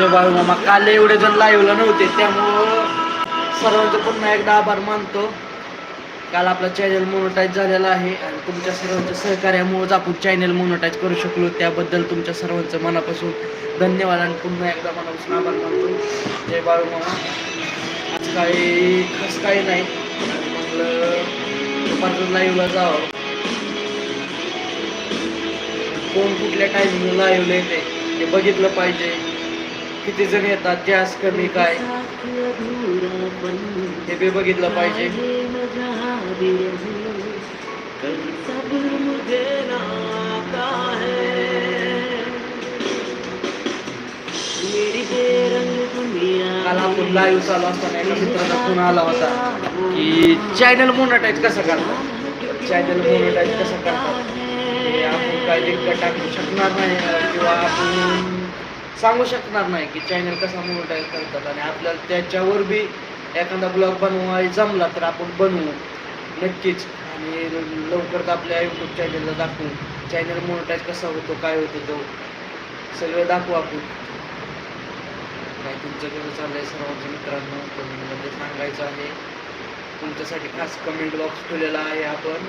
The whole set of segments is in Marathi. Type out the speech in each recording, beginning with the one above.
जय बाळू मामा काल एवढे जण लाईव्हला नव्हते त्यामुळं सर्वांचं पुन्हा एकदा आभार मानतो. काल आपला चॅनल मोनोटाईज झालेला आहे आणि तुमच्या सर्वांच्या सहकार्यामुळेच आपण चॅनल मोनोटाईज करू शकलो. त्याबद्दल तुमच्या सर्वांचं मनापासून धन्यवाद आणि पुन्हा एकदा मनापासून आभार मानतो. जय बाळू मामा आज काही खास काही नाही. म्हटलं दुपारचं लाईव्हला जावं. कोण कुठल्या टायमिंगला लाईव्हला येते ते बघितलं पाहिजे. किती जण येतात गॅस कमी काय? हे बी बघितलं पाहिजे. काल आपण लाईव्ह चालू असताना एका मित्राचा फोन आला होता की चॅनल मोनोटाईज कसं करतात चॅनल मोनोटाईज कसं करतात आपण काय लिंक टाकू शकणार नाही किंवा आपण सांगू शकणार नाही की चॅनल कसा मोनिटाईज करतात आणि आपल्याला त्याच्यावर बी एखादा ब्लॉग बनवाय जमला तर आपण बनवू नक्कीच. आणि लवकरच आपल्या यूट्यूब चॅनलला दाखवू. चॅनल मोनिटाईज कसा होतो काय होतो तो सगळं दाखवू आपण. काय तुमचं कसं आहे सर्वांच्या मित्रांनो? कमेंटमध्ये सांगायचं आहे. तुमच्यासाठी खास कमेंट बॉक्स ठेवलेला आहे आपण.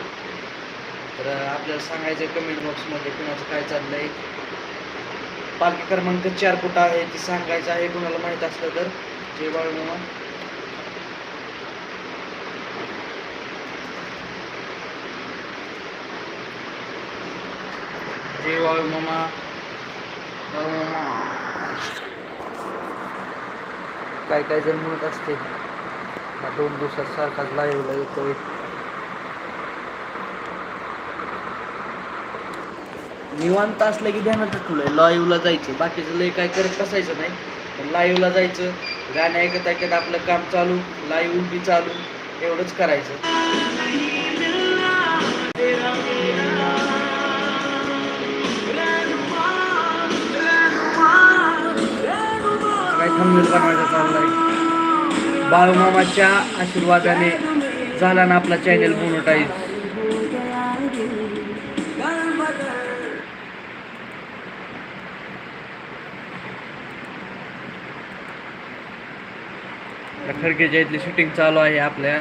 तर आपल्याला सांगायचं आहे कमेंट बॉक्समध्ये कुणाचं काय चाललं आहे पालखी क्रमांक चार कुठं आहे ती सांगायचं आहे कुणाला माहीत असलं तर. जय बाळूमामा. जय बाळूमामा. बाळूमामा. काय काय जण म्हणत असते दोन दिवसात सारखाच लाईव्हला येतोय. निवांत असलं की ध्यानात ठेवलं लाईव्हला जायचं. बाकीचं लय काय करत बसायचं नाही. पण लाईव्हला जायचं. गाणे ऐकत ऐकत आपलं काम चालू. लाईव्ह बी चालू. एवढंच करायचं. काय बनवायचा चाललाय. बाळूमामाच्या आशीर्वादाने झाला ना आपला चॅनल मोनोटाईज खडकेच्या इथली शूटिंग चालू आहे आपल्या.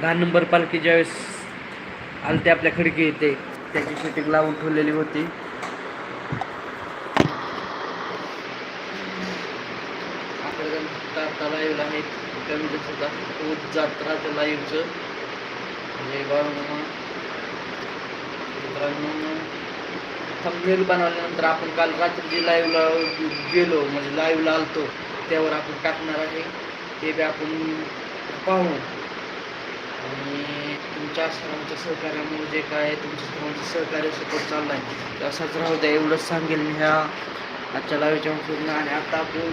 दहा नंबर पालखी ज्यावेळेस आलते आपल्या खडकी येते त्याची शूटिंग लावून ठेवलेली होती. आता लाईव्ह आहे कमी सुद्धा रोज जात लाईव्हचं म्हणजे बाळूमामा मित्रांनो थंबनेल बनवल्यानंतर आपण काल रात्री लाईव्हला गेलो म्हणजे लाईव्हला आलतो. त्यावर आपण टाकणार आहे. ते बी आपण पाहू. आणि तुमच्या सर्वांच्या सहकार्यामुळे जे काय तुमच्या सर्वांचं सहकार्य सपोर्ट चालला आहे ते असाच राहू द्या. एवढंच सांगेल मी ह्या आजच्या लाईव्हच्या पूर्ण आणि आता आपण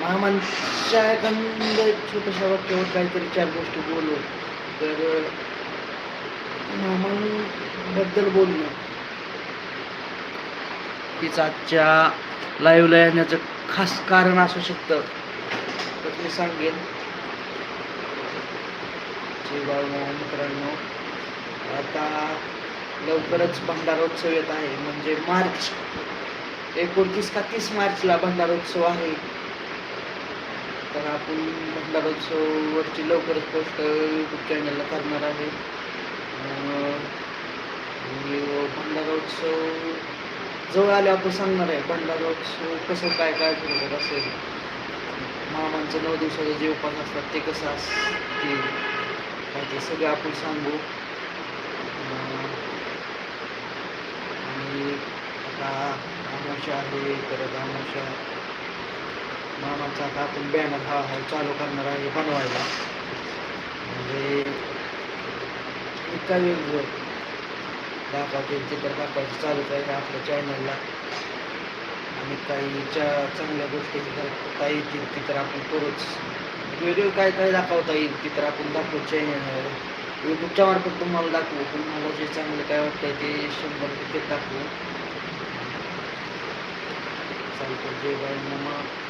मामांच्या एखाद छोट्याशा वाक्यावर काहीतरी चार गोष्टी बोलू. तर महामानबद्दल बोलणं. तीच आजच्या लाईव्हला येण्याचं खास कारण असू शकतं. तर मी सांगेन. मित्रांनो. आता लवकरच भंडारोत्सव येत आहे. म्हणजे मार्च. एकोणतीस का तीस मार्चला भंडारोत्सव आहे. तर आपण भंडारोत्सववरची लवकरच पोस्ट यूट्यूब चॅनलला करणार आहे. भंडारोत्सव जवळ आले आपण सांगणार आहे बंडाजवळ कसं काय काय बरोबर असेल. मामांचं नऊ दिवसाचे जे उपास असतात ते कसं असतील काय ते सगळं आपण सांगू. आणि आता अमावस्या आहे परत अमावस्या. मामाचा आता आपण बॅनर हा हा चालू करणार आहे बनवायला. म्हणजे इतका वेगळं दाखवायचे चित्र दाखवायचं चालूच आहे आपल्या चॅनलला आणि काही च्या चांगल्या गोष्टी करता येतील चित्र आपण करूच. व्हिडिओ काय काय दाखवता येईल चित्र आपण दाखवू चॅनल यूट्यूबच्या मार्फत तुम्हाला दाखवू. तुम्हाला जे चांगलं काय वाटतंय ते शंभर टक्के दाखवू. चालतं जे बाय मग